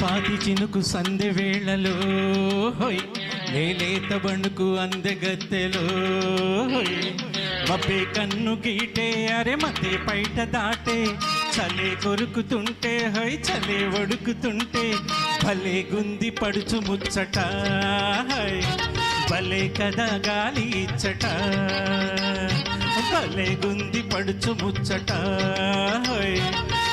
స్వాతి చినుకు సందె వేళలో హోయ్ బణుకు అందెగత్తెలో హోయ్ మబ్బే కన్ను గీటే అరే మతే పైట దాటే చలే కొరుకుతుంటే హై చలే వడుకుతుంటే భలే గుంది పడుచు ముచ్చట భలే కదా గాలి ఇచ్చట భలే గుంది పడుచు ముచ్చట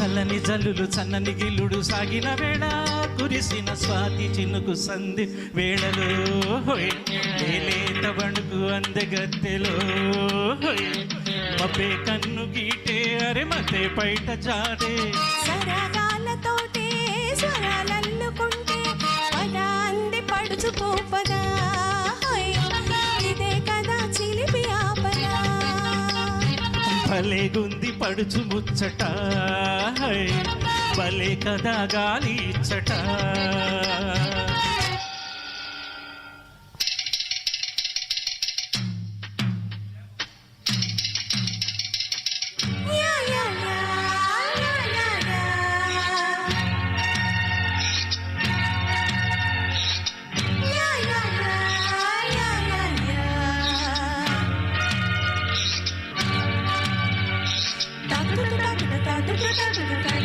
చల్లని జల్లులు చన్నని గిల్లుడు సాగిన వేళ కురిసిన స్వాతి చినుకు సంధి వేళలో హోయ్. లేలేత అందగత్తెలో మపే కన్ను గీటే అరే మతే పైట జారే. సరాగాలతోటే స్వరాలల్లుకుంటే పదాంది అంది పోపదా. భలేగుంది పడుచు ముచ్చట. భలే కదా గాలి ఇచ్చట. Thank you.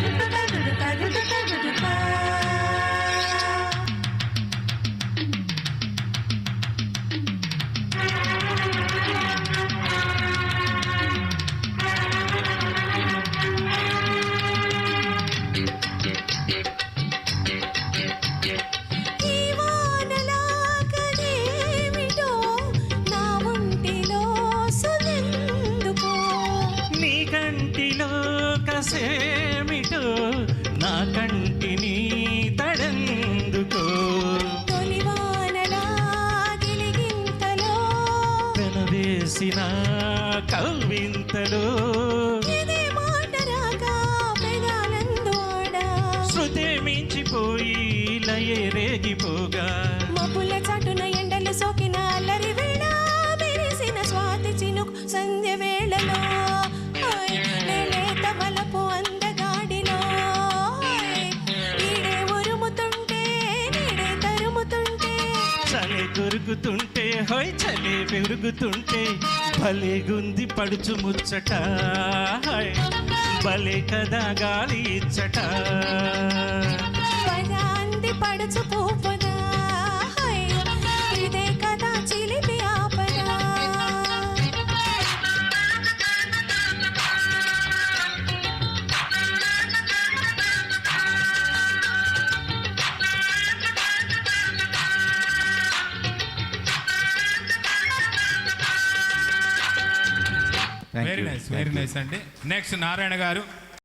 దొరుకుతుంటే హోయ్ చలే పెరుగుతుంటే భలే గుంది పడుచు ముచ్చట భలే కదా గాలి ఇచ్చట. పడుచు పూపదా వెరీ నైస్ వెరీ నైస్ అండి నెక్స్ట్ నారాయణ గారు